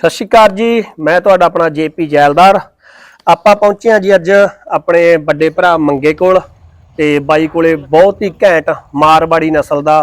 ਸਤਿ ਸ਼੍ਰੀ ਅਕਾਲ ਜੀ, ਮੈਂ ਤੁਹਾਡਾ ਆਪਣਾ ਜੇਪੀ ਜੈਲਦਾਰ। ਆਪਾਂ ਪਹੁੰਚੇ ਹਾਂ ਜੀ ਅੱਜ ਆਪਣੇ ਵੱਡੇ ਭਰਾ ਮੰਗੇ ਕੋਲ ਤੇ ਬਾਈ ਕੋਲੇ ਬਹੁਤ ਹੀ ਘੈਂਟ ਮਾਰਵਾੜੀ ਨਸਲ ਦਾ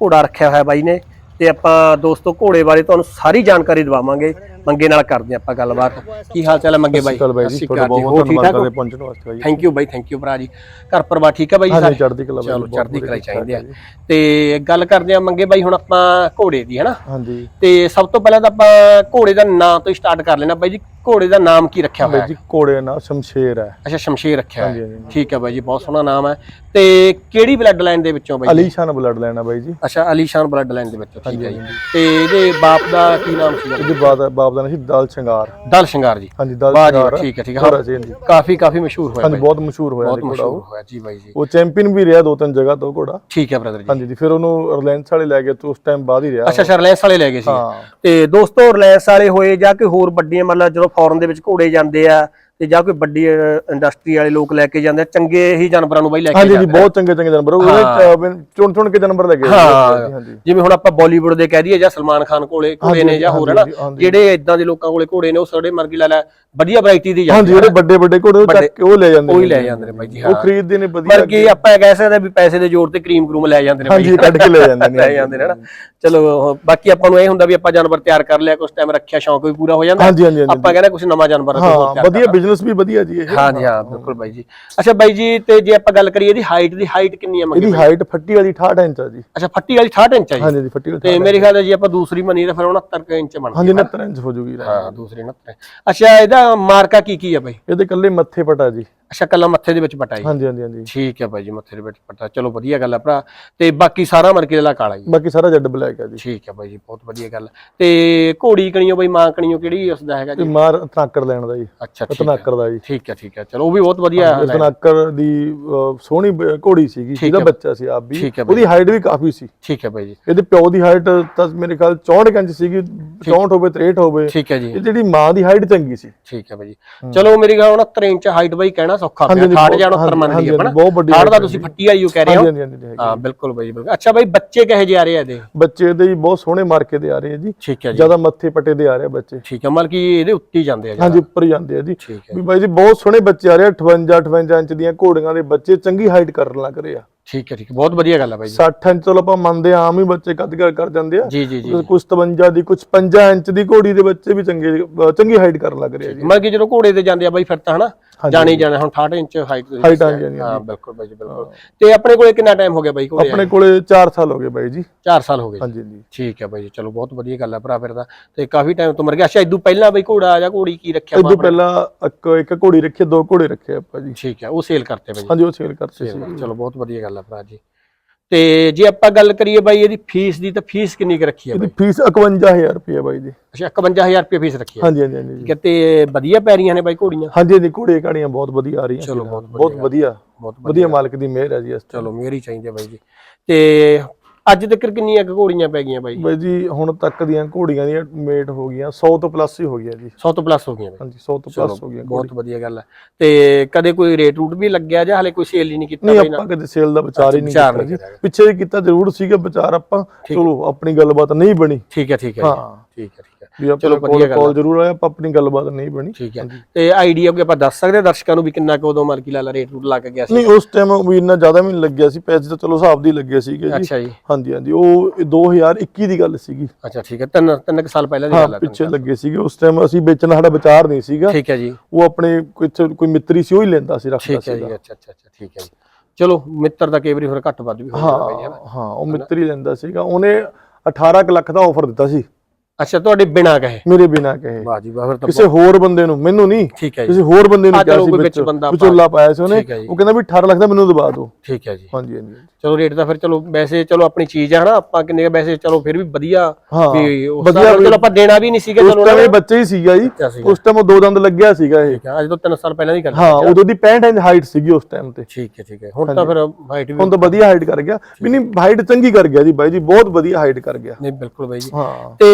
ਘੋੜਾ ਰੱਖਿਆ ਹੋਇਆ ਬਾਈ ਨੇ ਤੇ ਆਪਾਂ ਦੋਸਤੋ ਘੋੜੇ ਬਾਰੇ ਤੁਹਾਨੂੰ ਸਾਰੀ ਜਾਣਕਾਰੀ ਦਵਾਵਾਂਗੇ। ਮੰਗੇ ਨਾਲ ਕਰਦੇ ਹਾਂ ਆਪਾਂ ਗੱਲਬਾਤ। ਕੀ ਹਾਲ ਚਾਲ ਹੈ ਮੰਗੇ ਬਾਈ? ਚਲ ਬਾਈ ਸਤਿ ਜੀ ਸ਼੍ਰੀ ਤੁਹਾਡਾ। ਬਹੁਤ ਠੀਕ ਧੰਨਵਾਦ ਕਰਦੇ ਪਹੁੰਚਣ ਵਾਸਤੇ ਬਾਈ। ਥੈਂਕ ਯੂ ਬਾਈ ਥੈਂਕ ਯੂ ਭਰਾ ਜੀ। ਘਰ ਪਰਿਵਾਰ ਠੀਕ ਹੈ ਬਾਈ ਸਾਰੇ? ਚੜ੍ਹਦੀ ਕਲਾ ਬਾਈ ਚਲੋ ਬਹੁਤ ਚੜ੍ਹਦੀ ਕਲਾ ਚਾਹੀਦੇ ਆ ਤੇ ਗੱਲ ਕਰਦੇ ਆ ਮੰਗੇ ਬਾਈ ਹੁਣ ਆਪਾਂ ਘੋੜੇ ਦੀ ਹਨਾ? ਹਾਂਜੀ। ਤੇ ਸਭ ਤੋਂ ਪਹਿਲਾਂ ਤਾਂ ਆਪਾਂ ਘੋੜੇ ਦਾ ਨਾਂ ਤੋਂ ਹੀ ਸਟਾਰਟ ਕਰ ਲੈਣਾ ਬਾਈ ਜੀ ਘੋੜੇ ਦਾ ਨਾਮ ਕੀ ਰੱਖਿਆ ਹੋਇਆ? ਬਾਈ ਜੀ ਕੋੜੇ ਨਾਲ ਸ਼ਮਸ਼ੇਰ ਹੈ। ਅੱਛਾ ਸ਼ਮਸ਼ੀਰ ਰੱਖਿਆ ਹਾਂਜੀ। ਠੀਕ ਹੈ ਬਾਈ ਜੀ ਬਹੁਤ ਸੋਹਣਾ ਨਾਮ ਹੈ। ਤੇ ਕਿਹੜੀ ਬਲੱਡ ਲਾਈਨ ਦੇ ਵਿੱਚੋਂ ਬਾਈ? ਅਲੀਸ਼ਾਨ ਬਲੱਡ ਲੈਣਾ ਬਾਈ ਜੀ। ਅੱਛਾ ਅਲੀਸ਼ਾਨ ਬਲੱਡ ਲਾਈਨ ਦੇ ਵਿੱਚੋਂ ਠੀਕ ਹੈ ਜੀ। ਤੇ ਇਹਦੇ ਬਾਪ ਦਾ ਕੀ ਨਾਮ ਸੀ ਇਹਦੇ ਬਾਪ ਦਾ ਨਾਮ ਸੀ ਦਲ ਸ਼ਿੰਗਾਰ। ਦਲ ਸ਼ਿੰਗਾਰ ਜੀ। ਹਾਂਜੀ ਦਲ ਵਾਹ ਜੀ ਸ਼ਿੰਗਾਰ। ਠੀਕ ਹੈ ਠੀਕ ਹੈ। ਘੋੜਾ ਸੀ ਹਾਂਜੀ। ਕਾਫੀ ਕਾਫੀ ਮਸ਼ਹੂਰ ਹੋਇਆ ਹਾਂਜੀ ਬਾਈ। ਬਹੁਤ ਮਸ਼ਹੂਰ ਹੋਇਆ ਬਹੁਤ ਜੀ ਘੋੜਾ ਮਸ਼ਹੂਰ ਉਹ ਹੋਇਆ ਜੀ ਬਾਈ ਜੀ। ਉਹ ਚੈਂਪੀਅਨ ਵੀ ਰਿਹਾ ਦੋ ਤਿੰਨ ਜਗ੍ਹਾ ਤੋਂ ਘੋੜਾ। ਠੀਕ ਹੈ ਬ੍ਰਦਰ ਜੀ। ਹਾਂਜੀ ਜੀ ਫਿਰ ਉਹਨੂੰ ਰਿਲਾਇੰਸ ਵਾਲੇ ਲੈ ਗਏ ਤੇ ਉਸ ਟਾਈਮ ਬਾਅਦ ਹੀ ਰਿਹਾ ਅੱਛਾ ਅੱਛਾ ਰਿਲਾਇੰਸ ਵਾਲੇ ਲੈ ਗਏ ਸੀ। ਹਾਂ। ਤੇ ਦੋਸਤੋ ਰਿਲਾਇੰਸ ਵਾਲੇ ਹੋਏ ਜਾਂ ਕੋਈ ਹੋਰ ਵੱਡੀਆਂ ਮਤਲਬ ਜਦੋਂ ਫੋਰਨ ਦੇ ਵਿੱਚ ਘੋੜੇ ਜਾਂਦੇ ਆ ਤੇ ਜਾਂ ਕੋਈ ਵੱਡੀ ਇੰਡਸਟਰੀ ਵਾਲੇ ਲੋਕ ਲੈ ਕੇ ਜਾਂਦੇ ਚੰਗੇ ਹੀ ਜਾਨਵਰਾਂ ਨੂੰ ਬਾਈ ਲੈ ਕੇ ਹਾਂਜੀ ਜੀ ਜਾਂਦੇ ਆ। ਬਹੁਤ ਚੰਗੇ ਚੰਗੇ ਜਾਨਵਰ। ਉਹਦੇ ਚੁਣ ਚੁਣ ਕੇ ਜਾਨਵਰ ਲੱਗੇ ਹਾਂ। ਹਾਂਜੀ ਜਿਵੇਂ ਹੁਣ ਆਪਾਂ ਬਾਲੀਵੁੱਡ ਦੇ ਕਹਿ ਦਈਏ ਜਾਂ ਸਲਮਾਨ ਖਾਨ ਕੋਲੇ ਘੋੜੇ ਨੇ ਜਾਂ ਹੋਰ ਹਨਾ? ਹਾਂਜੀ, ਹਾਂਜੀ। ਜਿਹੜੇ ਇਦਾਂ ਦੇ ਲੋਕਾਂ ਕੋਲੇ ਘੋੜੇ ਨੇ ਉਹ ਸਾਡੇ ਮਰਗੀ ਲੈ ਲੈ ਵਧੀਆ ਵੈਰਾਈਟੀ ਦੀ ਹਾਂਜੀ ਜਾਂਦੇ ਜਿਹੜੇ ਵੱਡੇ ਵੱਡੇ ਘੋੜੇ ਉਹ ਚੱਕ ਕੇ ਉਹ ਲੈ ਜਾਂਦੇ ਉਹ ਹੀ ਨੇ। ਲੈ ਜਾਂਦੇ ਨੇ ਬਾਈ ਜੀ ਉਹ ਹਾਂ। ਖਰੀਦਦੇ ਨੇ ਵਧੀਆ ਮਰਗੀ ਆਪਾਂ ਇਹ ਕਹਿ ਸਕਦੇ ਵੀ ਪੈਸੇ ਦੇ ਜ਼ੋਰ ਤੇ ਕਰੀਮ ਕਰੂਮ ਲੈ ਜਾਂਦੇ ਨੇ ਬਾਈ। ਹਾਂਜੀ ਕੱਢ ਕੇ ਲੈ ਜਾਂਦੇ ਨੇ ਲੈ ਜਾਂਦੇ ਨੇ ਹਨਾ? ਚਲੋ ਉਹ ਬਾਕੀ ਆਪਾਂ ਨੂੰ ਇਹ ਹੁੰਦਾ ਵੀ ਆਪਾਂ ਜਾਨਵਰ ਤਿਆਰ ਕਰ ਲਿਆ ਕੁਝ ਟਾਈਮ ਰੱਖਿਆ ਸ਼ੌਂਕ ਵੀ ਪੂਰਾ ਹੋ ਜਾਂਦਾ। ਹਾਂਜੀ ਹਾਂਜੀ ਹਾਂਜੀ। ਆਪਾਂ ਕਹਿੰਦੇ ਕੁਝ ਨਵਾਂ ਜਾਨਵਰ ਤਿਆਰ ਵਧੀਆ ਬਿਜ਼ਨਸ ਵੀ ਵਧੀਆ ਜੀ ਇਹ ਹਾਂਜੀ ਹਾਂ ਬਿਲਕੁਲ ਬਾਈ ਜੀ। ਅੱਛਾ ਬਾਈ ਜੀ ਤੇ ਜੇ ਆਪਾਂ ਗੱਲ ਕਰੀਏ ਇਹਦੀ ਹਾਈਟ ਦੀ ਹਾਈਟ ਕਿੰਨੀ ਆ ਮੰਗੀ ਇਹਦੀ ਹਾਈਟ ਫੱਟੀ ਵਾਲੀ 68 ਇੰਚ ਆ ਜੀ। ਅੱਛਾ ਫੱਟੀ ਵਾਲੀ 68 ਇੰਚ ਆ ਜੀ? ਹਾਂਜੀ ਜੀ ਫੱਟੀ ਵਾਲੀ ਤੇ ਮੇਰੇ ਖਿਆਲ ਹੈ ਜੀ ਆਪਾਂ ਦੂਸਰੀ ਮੰਨੀ ਤਾਂ ਫਿਰ 69 ਕੁ ਇੰਚ ਬਣਦੀ ਹਾਂਜੀ 69 ਇੰਚ ਹੋ ਜੂਗੀ ਹਾਂ ਦੂਸਰੀ 69 ਅੱਛਾ ਇਹਦਾ ਮਾਰਕਾ ਕੀ ਕੀ ਆ ਬਾਈ? ਇਹਦੇ ਕੱਲੇ ਮੱਥੇ ਪਟਾ ਜੀ। ਅੱਛਾ ਕੱਲਾ ਮੱਥੇ ਦੇ ਵਿੱਚ ਪਟਾ ਜੀ। ਹਾਂਜੀ ਹਾਂਜੀ ਹਾਂਜੀ। ਠੀਕ ਹੈ ਬਾਈ ਜੀ ਮੱਥੇ ਦੇ ਵਿੱਚ ਪਟਾ। ਚਲੋ ਵਧੀਆ ਗੱਲ ਆ ਭਰਾ। ਤੇ ਬਾਕੀ ਸਾਰਾ ਮਰਕੇ ਦਾ ਕਾਲਾ ਜੀ। ਬਾਕੀ ਸਾਰਾ ਜੱਡ ਬਲੈਕ ਆ ਜੀ। ਠੀਕ ਹੈ ਜੀ ਬਹੁਤ ਵਧੀਆ ਗੱਲ। ਤੇ ਘੋੜੀ ਕਣੀਓ ਬਾਈ ਮਾਂ ਕਣੀਓ ਕਿਹੜੀ ਉਸਦਾ ਹੈਗਾ ਤੇ ਜੀ ਮਾਰ ਤਨਾਕਰ ਲੈਣ ਦਾ ਜੀ। ਅੱਛਾ ਹੈ। ਤਨਾਕਰ ਦਾ ਜੀ। ਠੀਕ ਹੈ ਠੀਕ ਹੈ। ਚਲੋ ਉਹ ਵੀ ਬਹੁਤ ਵਧੀਆ ਹੈ। ਤਨਾਕਰ ਦੀ ਸੋਹਣੀ ਘੋੜੀ ਸੀਗੀ ਜਿਹਦਾ ਬੱਚਾ ਸੀ ਆਪ ਵੀ। ਹੈ। ਉਹਦੀ ਹਾਈਟ ਵੀ ਕਾਫੀ ਸੀ। ਠੀਕ ਹੈ ਬਾਈ ਜੀ। ਇਹਦੇ ਪਿਓ ਦੀ ਹਾਈਟ ਤਾਂ ਮੇਰੇ ਖਿਆਲ 64 ਇੰਚ ਸੀਗੀ 64 ਹੋਵੇ 63 ਹੋਵੇ। ਠੀਕ ਹੈ ਜੀ। ਇਹ ਜਿਹੜੀ ਮਾਂ ਦੀ ਹਾਈਟ ਚੰਗੀ ਸੀ। ਠੀਕ ਹੈ ਬਾਈ ਜੀ। ਚਲੋ ਮੇਰੀ ਗੱਲ 69 ਇੰਚ ਹਾਈਟ ਬਾਈ ਕਹਿਣਾ ਸੌਖਾ ਪਿਆ ਹਾਂਜੀ, 68 ਜਾਂ ਬਹੁਤ- 69 ਮੰਨ ਹਾਂਜੀ, ਲਈਏ ਆਪਣਾ 68 ਦਾ ਤੁਸੀਂ ਫੱਟੀ ਉਹ ਕਹਿ ਰਹੇ ਹੋ? ਹਾਂ ਬਿਲਕੁਲ ਬਾਈ ਬਿਲਕੁਲ। ਅੱਛਾ ਬਾਈ ਬੱਚੇ ਕਹੇ ਜੇ ਆ ਰਹੇ ਆ ਇਹਦੇ? ਬੱਚੇ ਦੇ ਬਹੁਤ ਸੋਹਣੇ ਮਾਰਕੇ ਦੇ ਆ ਰਹੇ ਆ ਜੀ। ਠੀਕ ਹੈ ਜੀ। ਜ਼ਿਆਦਾ ਮੱਥੇ ਪੱਟੇ ਦੇ ਆ ਰਹੇ ਆ ਬੱਚੇ। ਠੀਕ ਹੈ ਮਤਲਬ ਕਿ ਇਹਦੇ ਉੱਤੇ ਜਾਂਦੇ ਆ ਜੀ ਹਾਂਜੀ ਉੱਪਰ ਜਾਂਦੇ ਆ ਜੀ। ਵੀ ਬਾਈ ਜੀ ਬਹੁਤ ਸੋਹਣੇ ਬੱਚੇ ਆ ਰਹੇ ਆ 58 58 ਇੰਚ ਦੀਆਂ ਘੋੜੀਆਂ ਦੇ ਬੱਚੇ ਚੰਗੀ ਹਾਈਟ ਕਰਨ ਲੱਗ ਰਹੇ ਆ। ਠੀਕ ਹੈ ਠੀਕ ਹੈ। ਬਹੁਤ ਵਧੀਆ ਗੱਲ ਹੈ ਬਾਈ ਜੀ। 60 ਇੰਚ ਚਲੋ ਆਪਾਂ ਮੰਨਦੇ ਆ ਆਮ ਹੀ ਬੱਚੇ ਕੱਦ ਕਰ ਕਰ ਜਾਂਦੇ ਆ। ਜੀ ਜੀ ਜੀ ਕੁਝ 57 ਦੀ ਕੁਝ 50 ਇੰਚ ਦੀ ਘੋੜੀ ਦੇ ਬੱਚੇ ਵੀ ਚੰਗੇ ਚੰਗੀ ਹਾਈਟ ਕਰਨ ਲੱਗ ਰਹੇ ਆ ਜੀ। ਮਤਲਬ ਕਿ ਜਦੋਂ ਘੋੜੇ ਤੇ ਜਾਂਦੇ ਆ ਬਾਈ ਫਿਰ ਤਾਂ ਹਨਾ ਜਾਣੇ ਜਾਣੇ ਹੁਣ 68 ਇੰਚ ਹਾਈਟ ਤੁਸੀਂ ਹਾਂ ਬਿਲਕੁਲ ਬਾਈ ਜੀ ਬਿਲਕੁਲ। ਤੇ ਆਪਣੇ ਕੋਲੇ ਕਿੰਨਾ ਟਾਈਮ ਹੋ ਗਿਆ ਬਾਈ ਘੋੜੇ ਆਪਣੇ ਕੋਲੇ 4 ਸਾਲ ਹੋ ਗਏ ਬਾਈ ਜੀ। 4 ਸਾਲ ਹੋ ਗਏ। ਹਾਂਜੀ ਜੀ ਠੀਕ ਹੈ ਬਾਈ ਜੀ ਚਲੋ ਬਹੁਤ ਵਧੀਆ ਗੱਲ ਹੈ ਭਰਾ ਫਿਰ ਤਾਂ। ਤੇ ਕਾਫੀ ਟਾਈਮ ਤੋਂ ਮਰ ਗਿਆ। ਅੱਛਾ ਇਦੋਂ ਪਹਿਲਾਂ ਬਾਈ ਘੋੜਾ ਜਾਂ ਘੋੜੀ ਕੀ ਰੱਖਿਆ ਇਦੋਂ ਪਹਿਲਾਂ ਇੱਕ ਇੱਕ ਘੋੜੀ ਰੱਖੀ ਦੋ ਘੋੜੇ ਰੱਖੇ ਆਪਾਂ ਜੀ। ਠੀਕ ਹੈ ਉਹ ਸੇਲ ਕਰਤੇ ਬਾਈ ਹਾਂਜੀ ਉਹ ਸੇਲ ਕਰਤੇ ਸੀ। ਚਲੋ ਬਹੁਤ ਵਧੀਆ ਗੱਲ ਹੈ ਭਰਾ ਜੀ। ਤੇ ਜੇ ਆਪਾਂ ਗੱਲ ਕਰੀਏ ਬਾਈ ਇਹਦੀ ਫੀਸ ਦੀ ਤਾਂ ਫੀਸ ਕਿੰਨੀ ਕੁ ਰੱਖੀ ਹੈ ਇਹਦੀ ਬਾਈ? ਫੀਸ 51000 ਰੁਪਏ ਬਾਈ ਜੀ ਅੱਛਾ 51000 ਰੁਪਏ ਫੀਸ ਰੱਖੀ ਹੈ ਹਾਂਜੀ ਹਾਂਜੀ ਹਾਂਜੀ। ਠੀਕ ਹੈ ਤੇ ਵਧੀਆ ਪੈ ਰਹੀਆਂ ਨੇ ਬਾਈ ਘੋੜੀਆਂ? ਹਾਂਜੀ ਹਾਂਜੀ ਘੋੜੇ ਕਾੜੀਆਂ ਬਹੁਤ ਵਧੀਆ ਆ ਰਹੀਆਂ ਚਲੋ। ਬਹੁਤ ਬਹੁਤ ਵਧੀਆ। ਬਹੁਤ ਵਧੀਆ। ਮਾਲਕ ਦੀ ਮਿਹਰ ਹੈ ਜੀ ਇਸ ਤੇ ਚਲੋ ਮੇਰੀ ਚਾਹੀਦੀ ਹੈ ਬਾਈ ਜੀ। ਤੇ ਅੱਜ ਤੱਕ ਕਿੰਨੀਆਂ ਕੁ ਘੋੜੀਆਂ ਪੈ ਗਈਆਂ ਬਾਈ? ਬਾਈ ਜੀ ਹੁਣ ਤੱਕ ਦੀਆਂ ਘੋੜੀਆਂ ਦੀਆਂ ਮੇਟ ਹੋ ਗਈਆਂ 100 ਤੋਂ ਪਲੱਸ ਹੀ ਹੋ ਗਿਆ ਜੀ। 100 ਤੋਂ ਪਲੱਸ ਹੋ ਗਈਆਂ ਬਾਈ। ਹਾਂਜੀ 100 ਤੋਂ ਪਲੱਸ ਹੋ ਗਈਆਂ ਬਹੁਤ ਵਧੀਆ ਗੱਲ ਹੈ। ਤੇ ਕਦੇ ਕੋਈ ਰੇਟ ਰੂਟ ਵੀ ਲੱਗਿਆ ਜਾਂ ਹਲੇ ਕੋਈ ਸੇਲ ਹੀ ਨਹੀਂ ਕੀਤਾ ਨਹੀਂ ਆਪਾਂ ਕਦੇ ਸੇਲ ਦਾ ਵਿਚਾਰ ਹੀ ਨਹੀਂ ਕੀਤਾ ਜੀ। ਪਿੱਛੇ ਕੀਤਾ ਜ਼ਰੂਰ ਸੀਗਾ ਵਿਚਾਰ ਆਪਾਂ। ਚਲੋ ਆਪਣੀ ਗੱਲਬਾਤ ਨਹੀਂ ਬਣੀ। ਠੀਕ ਹੈ ਠੀਕ ਹੈ ਹਾਂ। ਠੀਕ ਹੈ ਠੀਕ ਹੈ। ਚਲੋ ਵਧੀਆ ਗੱਲ ਕਾਲ ਜ਼ਰੂਰ ਆਇਆ ਆਪਾਂ ਆਪਣੀ ਗੱਲਬਾਤ ਨਹੀਂ ਬਣੀ। ਠੀਕ ਹੈ। ਤੇ ਆਈਡੀਆ ਕੋਈ ਆਪਾਂ ਦੱਸ ਸਕਦੇ ਦਰਸ਼ਕਾਂ ਨੂੰ ਵੀ ਕਿੰਨਾ ਕੁ ਉਦੋਂ ਮਰਕੀ ਲਾਲਾ ਰੇਟ ਰੂਟ ਲੱਗ ਗਿਆ ਸੀ। ਨਹੀਂ ਉਸ ਟਾਈਮ ਵੀ ਇੰਨਾ ਜ਼ਿਆਦਾ ਵੀ ਨਹੀਂ ਲੱਗਿਆ ਸੀ ਪੈਸੇ ਤਾਂ ਚਲੋ ਹਿਸਾਬ ਦੀ ਲੱਗੇ ਸੀਗੇ ਜੀ। ਅੱਛਾ ਜੀ। ਹਾਂਜੀ ਹਾਂਜੀ ਉਹ 2021 ਦੀ ਗੱਲ ਸੀਗੀ। ਅੱਛਾ ਠੀਕ ਹੈ ਤਿੰਨ ਤਿੰਨ ਕੁ ਸਾਲ ਪਹਿਲਾਂ ਦੀ ਗੱਲ ਹੈ ਪਿੱਛੇ ਲੱਗੇ ਸੀਗੇ। ਉਸ ਟਾਈਮ ਅਸੀਂ ਵੇਚਣ ਸਾਡਾ ਵਿਚਾਰ ਨਹੀਂ ਸੀਗਾ। ਠੀਕ ਹੈ ਜੀ। ਉਹ ਆਪਣੇ ਕੋਈ ਕੋਈ ਮਿੱਤਰੀ ਸੀ ਉਹ ਹੀ ਲੈਂਦਾ ਸੀ ਰੱਖਦਾ ਠੀਕ ਹੈ ਸੀ ਜੀ ਅੱਛਾ ਅੱਛਾ ਅੱਛਾ ਠੀਕ ਹੈ ਜੀ। ਚਲੋ ਮਿੱਤਰ ਦਾ ਕਈ ਵਾਰੀ ਫਿਰ ਘੱਟ ਵੱਧ ਵੀ ਹੋ ਜਾਂਦਾ ਹੈ ਹਾਂ ਉਹ ਮਿੱਤਰੀ ਲੈਂਦਾ ਸੀਗਾ। ਉਹਨੇ 18 ਕੁ ਲੱਖ ਦਾ ਆਫਰ ਦਿੱਤਾ ਸੀ। ਅੱਛਾ ਤੁਹਾਡੇ ਬਿਨਾ ਕਹੇ? ਮੇਰੇ ਬਿਨਾ ਕਹੇ। ਵਾਹ ਜੀ ਵਾਹ ਫਿਰ ਤਾਂ ਕਿਸੇ ਹੋਰ ਬੰਦੇ ਨੂੰ ਮੈਨੂੰ ਨਹੀਂ। ਠੀਕ ਹੈ ਜੀ। ਕਿਸੇ ਹੋਰ ਬੰਦੇ ਨੂੰ ਕਿਹਾ ਸੀ ਵਿੱਚ। ਵਿਚੋਲਾ ਪਾਇਆ ਸੀ ਉਹਨੇ। ਉਹ ਕਹਿੰਦਾ ਵੀ 18 ਲੱਖ ਦਾ ਮੈਨੂੰ ਦਬਾ ਦਿਓ। ਠੀਕ ਹੈ ਜੀ। ਹਾਂਜੀ ਹਾਂਜੀ। ਚਲੋ ਰੇਟ ਦਾ ਫਿਰ ਚਲੋ ਵੈਸੇ ਚਲੋ ਆਪਣੀ ਚੀਜ਼ ਹੈ ਹਨਾ ਆਪਾਂ ਕਿੰਨੇ ਵੈਸੇ ਚਲੋ ਫਿਰ ਵੀ ਵਧੀਆ ਵੀ ਉਸ ਵੀ- ਚਲੋ ਆਪਾਂ ਦੇਣਾ ਵੀ ਨਹੀਂ ਸੀਗਾ ਉਸ ਚਲੋ ਟਾਈਮ ਇਹ ਬੱਚੇ ਹੀ ਸੀਗਾ ਜੀ। ਉਸ ਟਾਈਮ ਉਹ ਦੋ ਦੰਦ ਲੱਗਿਆ ਸੀਗਾ ਇਹ। ਅੱਜ ਤੋਂ 3 ਸਾਲ ਪਹਿਲਾਂ ਦੀ ਗੱਲ ਹਾਂ। ਉਦੋਂ ਦੀ 65 ਇੰਚ ਹਾਈਟ ਸੀਗੀ ਉਸ ਟਾਈਮ ਤੇ। ਠੀਕ ਹੈ ਠੀਕ ਹੈ। ਹੁਣ ਤਾਂ ਫਿਰ ਹਾਈਟ ਵੀ ਹੁਣ ਤਾਂ ਵਧੀਆ ਹਾਈਟ ਕਰ ਗਿਆ। ਵੀ ਨਹੀਂ ਹਾਈਟ ਚੰਗੀ ਕਰ ਗਿਆ ਜੀ ਬਾਈ ਜੀ ਬਹੁਤ ਵਧੀਆ ਹਾਈਟ ਕਰ ਗਿਆ। ਨਹੀਂ ਬਿਲਕੁਲ ਬਾਈ ਜੀ। ਹਾਂ। ਤੇ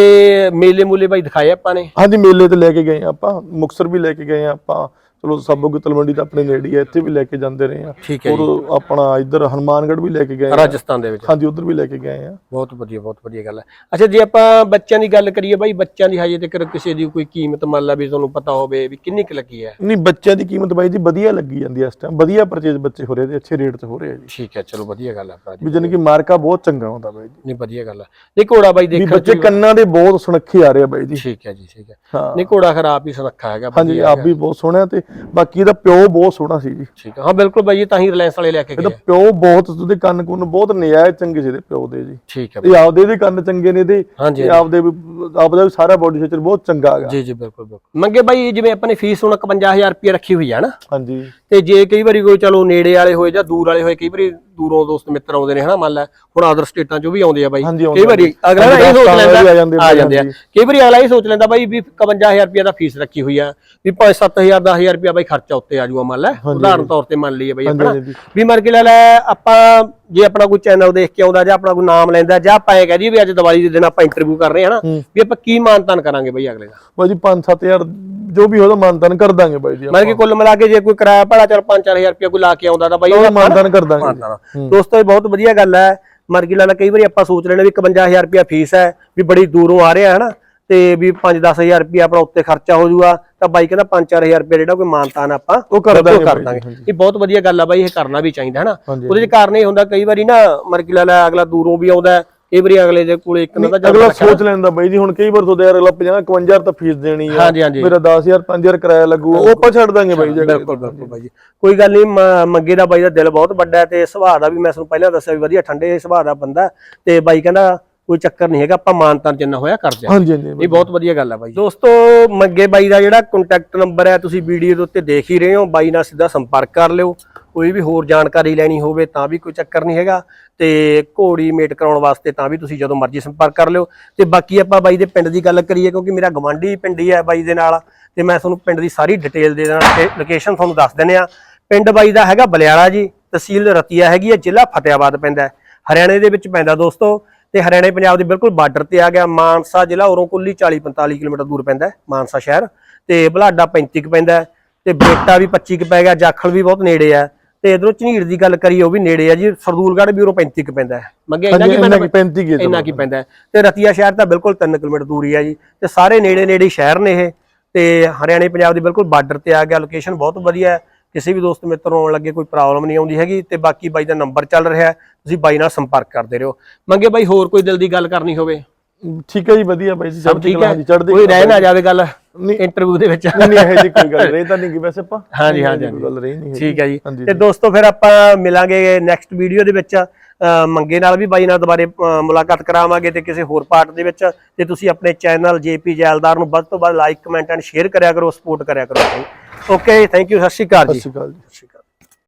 ਮੇਲੇ ਮੂਲੇ ਬਾਈ ਦਿਖਾਏ ਆਪਾਂ ਨੇ? ਹਾਂਜੀ, ਮੇਲੇ ਤੇ ਲੈ ਕੇ ਗਏ ਆਪਾਂ ਮੁਕਸਰ ਵੀ ਲੈ ਕੇ ਗਏ ਆਪਾਂ ਚਲੋ ਸਾਬੋ ਤਲਵੰਡੀ ਤਾਂ ਆਪਣੇ ਨੇੜੇ ਹੀ ਹੈ ਇੱਥੇ ਵੀ ਲੈ ਕੇ ਜਾਂਦੇ ਰਹੇ ਆ। ਠੀਕ ਹੈ ਜੀ। ਔਰ ਆਪਣਾ ਇੱਧਰ ਹਨੂਮਾਨਗੜ੍ਹ ਵੀ ਲੈ ਕੇ ਗਏ ਆ। ਰਾਜਸਥਾਨ ਦੇ ਵਿੱਚ। ਹਾਂਜੀ ਉਧਰ ਵੀ ਲੈ ਕੇ ਗਏ ਆ। ਬਹੁਤ ਵਧੀਆ ਬਹੁਤ ਵਧੀਆ ਗੱਲ ਹੈ। ਅੱਛਾ ਜੇ ਆਪਾਂ ਬੱਚਿਆਂ ਦੀ ਗੱਲ ਕਰੀਏ ਬਾਈ ਬੱਚਿਆਂ ਦੀ ਹਜੇ ਤੱਕ ਕਿਸੇ ਦੀ ਕੋਈ ਕੀਮਤ ਮੰਨ ਲਾ ਵੀ ਤੁਹਾਨੂੰ ਪਤਾ ਹੋਵੇ ਵੀ ਕਿੰਨੀ ਕੁ ਲੱਗੀ ਹੈ? ਨਹੀਂ ਬੱਚਿਆਂ ਦੀ ਕੀਮਤ ਬਾਈ ਜੀ ਵਧੀਆ ਲੱਗੀ ਜਾਂਦੀ ਹੈ ਇਸ ਟਾਈਮ ਵਧੀਆ ਪਰਚੇਜ ਬੱਚੇ ਹੋ ਰਹੇ ਤੇ ਅੱਛੇ ਰੇਟ ਤੇ ਹੋ ਰਹੇ ਆ ਜੀ। ਠੀਕ ਹੈ ਚਲੋ ਵਧੀਆ ਗੱਲ ਹੈ ਭਰਾ ਜੀ। ਵੀ ਜਾਣੀ ਕਿ ਮਾਰਕਾ ਬਹੁਤ ਚੰਗਾ ਹੁੰਦਾ ਬਾਈ ਜੀ। ਨਹੀਂ ਵਧੀਆ ਗੱਲ ਹੈ। ਨਹੀਂ ਘੋੜਾ ਬਾਈ ਵੀ ਦੇਖਣ ਬੱਚੇ ਕੰਨਾਂ ਦੇ ਬਹੁਤ ਸੁਨੱਖੇ ਆ ਰਹੇ ਆ ਬਾਈ ਜੀ। ਠੀਕ ਹੈ ਜੀ ਠੀਕ ਹੈ। ਹਾਂ। ਨਹੀਂ ਘੋੜਾ ਖਰਾਬ ਹੀ ਸੁਨੱਖਾ ਹੈਗਾ ਹਾਂਜੀ ਵਧੀਆ ਆਪ ਵੀ ਬਹੁਤ ਸੋਹਣਾ ਤੇ ਬਾਕੀ ਇਹਦਾ ਪਿਓ ਬਹੁਤ ਸੋਹਣਾ ਸੀ ਜੀ। ਠੀਕ ਹੈ ਹਾਂ ਬਿਲਕੁਲ ਬਾਈ ਜੀ ਤਾਂ ਹੀ ਰਿਲਾਇੰਸ ਵਾਲੇ ਲੈ ਕੇ ਇਹਦਾ ਗਏ। ਆ। ਪਿਓ ਬਹੁਤ ਉਹਦੇ ਕੰਨ ਕੁੰਨ ਬਹੁਤ ਨਜਾਇਜ਼ ਚੰਗੇ ਸੀ ਇਹਦੇ ਪਿਓ ਦੇ ਜੀ। ਠੀਕ ਹੈ ਇਹ ਆਪਦੇ ਵੀ ਕੰਨ ਚੰਗੇ ਨੇ ਤੇ ਹਾਂਜੀ ਇਹ ਆਪਦੇ ਵੀ ਆਪਦਾ ਵੀ ਸਾਰਾ ਬੋਡੀ ਸਟਰਕਚਰ ਬਹੁਤ ਚੰਗਾ ਹੈਗਾ। ਜੀ ਜੀ ਬਿਲਕੁਲ ਬਿਲਕੁਲ। ਮੰਗੇ ਬਾਈ ਜਿਵੇਂ ਆਪਾਂ ਨੇ ਫੀਸ ਹੁਣ 51000 ਰੁਪਏ ਰੱਖੀ ਹੋਈ ਆ ਨਾ। ਹਾਂਜੀ। ਤੇ ਜੇ ਕਈ ਵਾਰੀ ਕੋਈ ਚਲੋ ਨੇੜੇ ਵਾਲੇ ਹੋਏ ਜਾਂ ਦੂਰ ਵਾਲੇ ਹੋਏ ਕਈ ਵਾਰੀ ਦੂਰੋਂ ਦੋਸਤ ਮਿੱਤਰ ਆਉਂਦੇ ਨੇ ਹਨਾ ਮੰਨ ਲੈ ਹੁਣ ਅਦਰ ਸਟੇਟਾਂ ਚੋਂ ਵੀ ਆਉਂਦੇ ਆ ਬਾਈ। ਕਈ ਵਾਰੀ ਅਗਲਾ ਇਹ ਸੋਚ ਲੈਂਦਾ ਆ ਜਾਂਦੇ ਆ। ਕਈ ਵਾਰੀ ਅਗਲਾ ਇਹ ਸੋਚ ਲੈਂਦਾ ਬਾਈ ਵੀ 51000 ਰੁਪਏ ਦਾ ਫੀਸ ਰੱਖੀ ਹੋਈ ਆ ਵੀ 5-7000 10000 ਰੁਪਏ ਬਾਈ ਖਰਚਾ ਉੱਤੇ ਆ ਜਾਊਗਾ ਮੰਨ ਲੈ। ਉਦਾਹਰਨ ਤੌਰ ਤੇ ਮੰਨ ਲਈਏ ਬਾਈ ਆਪਣਾ। ਵੀ ਮਰ ਕੇ ਲੈ ਲੈ ਆਪਾਂ ਜੇ ਆਪਣਾ ਕੋਈ ਚੈਨਲ ਦੇਖ ਕੇ ਆਉਂਦਾ ਜਾਂ ਆਪਣਾ ਕੋਈ ਨਾਮ ਲੈਂਦਾ ਜਾਂ ਆਪਾਂ ਇਹ ਕਹਿ ਦਈਏ ਵੀ ਅੱਜ ਦੀਵਾਲੀ ਦੇ ਦਿਨ ਆਪਾਂ ਇੰਟਰਵਿਊ ਕਰ ਰਹੇ ਹਾਂ। ਨਾ ਵੀ ਆਪਾਂ ਕੀ ਮਾਨਤਾਨ ਕਰਾਂਗੇ ਬਾਈ ਅਗਲੇ ਦਾ? ਬਾਈ ਜੀ 5-7000 ਜੋ ਵੀ ਉਹਦਾ ਮਾਨਤਨ ਕਰ ਦਾਂਗੇ ਬਾਈ ਜੀ ਮਤਲਬ ਕਿ ਕੁੱਲ ਮਿਲਾ ਕੇ ਜੇ ਕੋਈ ਕਿਰਾਇਆ ਭਾੜਾ ਚੱਲ 5-4000 ਰੁਪਏ ਕੋਈ ਲਾ ਕੇ ਆਉਂਦਾ ਤਾਂ ਬਾਈ ਉਹਦਾ ਮਾਨਤਨ ਕਰ ਦਾਂਗੇ। ਦੋਸਤੋ ਇਹ ਬਹੁਤ ਵਧੀਆ ਗੱਲ ਹੈ। ਮਰਗੀ ਲਾਲਾ ਕਈ ਵਾਰੀ ਆਪਾਂ ਸੋਚ ਲੈਣੇ ਵੀ 51000 ਰੁਪਿਆ ਫੀਸ ਹੈ ਵੀ ਬੜੀ ਦੂਰੋਂ ਆ ਰਿਹਾ ਹੈ ਨਾ ਤੇ ਵੀ 5-10000 ਰੁਪਏ ਆਪਣਾ ਉੱਤੇ ਖਰਚਾ ਹੋ ਜਾਊਗਾ ਤਾਂ ਬਾਈ ਕਹਿੰਦਾ 5-4000 ਰੁਪਏ ਜਿਹੜਾ ਕੋਈ ਮਾਨਤਾਨ ਆਪਾਂ ਉਹ ਕਰ ਦਾਂਗੇ ਇਹ ਬਹੁਤ ਵਧੀਆ ਗੱਲ ਆ ਬਾਈ ਇਹ ਕਰਨਾ ਵੀ ਚਾਹੀਦਾ ਹੈ ਨਾ। ਉਹਦੇ ਕਾਰਨ ਇਹ ਹੁੰਦਾ ਕਈ ਵਾਰੀ ਨਾ ਮਰਗੀ ਲਾਲਾ ਅਗਲਾ ਦੂਰੋਂ ਵੀ ਆਉਂਦਾ ਹੈ, ਕਈ ਵਾਰੀ ਅਗਲੇ ਦੇ ਕੋਲੇ ਇੱਕ ਨਾ ਤਾਂ ਅਗਲਾ ਸੋਚ ਲੈਂਦਾ ਬਾਈ ਜੀ ਹੁਣ ਕਈ ਵਾਰ ਤੁਹਾਡੇ ਯਾਰ ਅਗਲਾ 50 51 ਤਾਂ ਫੀਸ ਦੇਣੀ ਆ। ਹਾਂਜੀ ਹਾਂਜੀ। ਮੇਰਾ 10000 5000 ਕਿਰਾਇਆ ਲੱਗੂ ਉਹ ਆਪਾਂ ਛੱਡ ਦਾਂਗੇ ਬਾਈ ਜੀ ਬਿਲਕੁਲ ਬਿਲਕੁਲ ਬਾਈ ਜੀ। ਕੋਈ ਗੱਲ ਨਹੀਂ ਮੰਗੇ ਦਾ ਬਾਈ ਦਾ ਦਿਲ ਬਹੁਤ ਵੱਡਾ ਹੈ ਤੇ ਸੁਭਾਅ ਦਾ ਵੀ ਮੈਂ ਤੁਹਾਨੂੰ ਪਹਿਲਾਂ ਦੱਸਿਆ ਵੀ ਵਧੀਆ ਠੰਡੇ ਸੁਭਾਅ ਦਾ ਬੰਦਾ ਹੈ ਤੇ ਬਾਈ ਕਹਿੰਦਾ ਕੋਈ ਚੱਕਰ ਨਹੀਂ ਹੈਗਾ ਆਪਾਂ ਮਾਨਤਾਨ ਜਿੰਨਾ ਹੋਇਆ ਕਰ ਦਿਆਂਗੇ। ਹਾਂਜੀ ਹਾਂਜੀ ਇਹ ਬਹੁਤ ਵਧੀਆ ਗੱਲ ਹੈ ਬਾਈ ਦੋਸਤੋ ਮੰਗੇ ਬਾਈ ਦਾ ਜਿਹੜਾ ਕੰਟੈਕਟ ਨੰਬਰ ਹੈ ਤੁਸੀਂ ਵੀਡੀਓ ਦੇ ਉੱਤੇ ਦੇਖ ਹੀ ਰਹੇ ਹੋ ਬਾਈ ਨਾਲ ਸਿੱਧਾ ਸੰਪਰਕ ਕਰ ਲਿਓ। ਕੋਈ ਵੀ ਹੋਰ ਜਾਣਕਾਰੀ ਲੈਣੀ ਹੋਵੇ ਤਾਂ ਵੀ ਕੋਈ ਚੱਕਰ ਨਹੀਂ ਹੈਗਾ ਤੇ ਘੋੜੀ ਮੇਟ ਕਰਾਉਣ ਵਾਸਤੇ ਤਾਂ ਵੀ ਤੁਸੀਂ ਜਦੋਂ ਮਰਜ਼ੀ ਸੰਪਰਕ ਕਰ ਲਿਓ। ਤੇ ਬਾਕੀ ਆਪਾਂ ਬਾਈ ਦੇ ਪਿੰਡ ਦੀ ਗੱਲ ਕਰੀਏ ਕਿਉਂਕਿ ਮੇਰਾ ਗਵਾਂਢੀ ਹੀ ਹੈ ਬਾਈ ਦੇ ਨਾਲ ਤੇ ਮੈਂ ਤੁਹਾਨੂੰ ਪਿੰਡ ਦੀ ਸਾਰੀ ਡਿਟੇਲ ਦੇ ਦੇਣਾ ਲੋਕੇਸ਼ਨ ਤੁਹਾਨੂੰ ਦੱਸ ਦਿੰਦੇ ਆ ਪਿੰਡ ਬਾਈ ਦਾ ਹੈਗਾ ਬਲਿਆਲਾ ਜੀ, ਤਹਿਸੀਲ ਰਤੀਆ ਹੈਗੀ ਹੈ, ਜ਼ਿਲ੍ਹਾ ਫਤਿਆਬਾਦ ਪੈਂਦਾ ਹਰਿਆਣੇ ਦੇ ਵਿੱਚ ਪੈਂਦਾ ਦੋਸਤੋ ਤੇ ਹਰਿਆਣੇ ਪੰਜਾਬ ਦੇ ਬਿਲਕੁਲ ਬਾਰਡਰ ਤੇ ਆ ਗਿਆ। ਮਾਨਸਾ ਜ਼ਿਲ੍ਹਾ ਉਰੋਂ ਕੁੱਲੀ 40 45 ਕਿਲੋਮੀਟਰ ਦੂਰ ਪੈਂਦਾ ਮਾਨਸਾ ਸ਼ਹਿਰ ਤੇ ਬਲਾਡਾ 35 ਕੁ ਪੈਂਦਾ ਹੈ ਤੇ ਬਰੇਟਾ ਵੀ 25 ਕੁ ਪੈ ਗਿਆ, ਜਾਖਲ ਵੀ ਬਹੁਤ ਨੇੜੇ ਆ ਤੇ ਇਧਰੋਂ ਝਨੀੜ ਦੀ ਗੱਲ ਕਰੀਏ ਉਹ ਵੀ ਨੇੜੇ ਆ ਜੀ ਸਰਦੂਲਗੜ੍ਹ ਵੀ ਉਰੋਂ 35 ਕੁ ਪੈਂਦਾ ਹੈ। ਮੱਗੇ ਇੰਨਾ ਕੀ ਪੈਂਦਾ? 35 ਕੀ ਇੰਨਾ ਕੀ ਪੈਂਦਾ। ਤੇ ਰਤੀਆ ਸ਼ਹਿਰ ਤਾਂ ਬਿਲਕੁਲ 3 ਕਿਲੋਮੀਟਰ ਦੂਰੀ ਆ ਜੀ ਤੇ ਸਾਰੇ ਨੇੜੇ ਨੇੜੇ ਸ਼ਹਿਰ ਨੇ ਇਹ। ਤੇ ਹਰਿਆਣੇ ਪੰਜਾਬ ਦੇ ਬਿਲਕੁਲ ਬਾਰਡਰ ਤੇ ਆ ਗਿਆ ਲੋਕੇਸ਼ਨ ਬਹੁਤ ਵਧੀਆ ਹੈ। ਕਿਸੇ ਵੀ ਦੋਸਤ ਮਿੱਤਰ ਨੂੰ ਆਉਣ ਲੱਗੇ ਕੋਈ ਪ੍ਰੋਬਲਮ ਨਹੀਂ ਆਉਂਦੀ ਹੈਗੀ ਤੇ ਬਾਕੀ ਬਾਈ ਦਾ ਨੰਬਰ ਚੱਲ ਰਿਹਾ ਤੁਸੀਂ ਬਾਈ ਨਾਲ ਸੰਪਰਕ ਕਰਦੇ ਰਹੋ। ਮੰਗੇ ਬਾਈ ਹੋਰ ਕੋਈ ਦਿਲ ਦੀ ਗੱਲ ਕਰਨੀ ਹੋਵੇ? ਠੀਕ ਹੈ ਜੀ ਵਧੀਆ ਬਾਈ ਜੀ ਸਭ ਠੀਕ ਹੈ? ਹਾਂਜੀ ਚੜ੍ਹਦੀ ਕੋਈ ਰਹਿ ਨਾ ਜਾਵੇ ਗੱਲ ਇੰਟਰਵਿਊ ਦੇ ਵਿੱਚ। ਨਹੀਂ ਇਹ ਜੀ ਕੋਈ ਗੱਲ ਰਹੀ ਤਾਂ ਨਹੀਂ ਕਿ ਵੈਸੇ ਆਪਾਂ। ਹਾਂਜੀ ਹਾਂਜੀ ਕੋਈ ਗੱਲ ਰਹੀ ਨਹੀਂ ਠੀਕ ਹੈ ਜੀ। ਤੇ ਦੋਸਤੋ ਫਿਰ ਆਪਾਂ ਮਿਲਾਂਗੇ ਨੈਕਸਟ ਵੀਡੀਓ ਦੇ ਵਿੱਚ। ਮੰਗੇ ਨਾਲ ਵੀ ਬਾਈ ਨਾਲ ਦੁਬਾਰੇ ਮੁਲਾਕਾਤ ਕਰਾਵਾਂਗੇ ਤੇ ਕਿਸੇ ਹੋਰ ਪਾਰਟ ਦੇ ਵਿੱਚ। ਤੇ ਤੁਸੀਂ ਆਪਣੇ ਚੈਨਲ ਜੇਪੀ ਜੈਲਦਾਰ ਨੂੰ ਵੱਧ ਤੋਂ ਵੱਧ ਲਾਈਕ ਕਮੈਂਟ ਐਂਡ ਸ਼ੇਅਰ ਕਰਿਆ ਕਰੋ ਸਪੋਰਟ ਕਰਿਆ ਕਰੋ ਓਕੇ ਥੈਂਕ ਯੂ ਸਤਿ ਸ਼੍ਰੀ ਅਕਾਲ ਸਤਿ ਜੀ ਸ਼੍ਰੀ ਅਕਾਲ। ਜੀ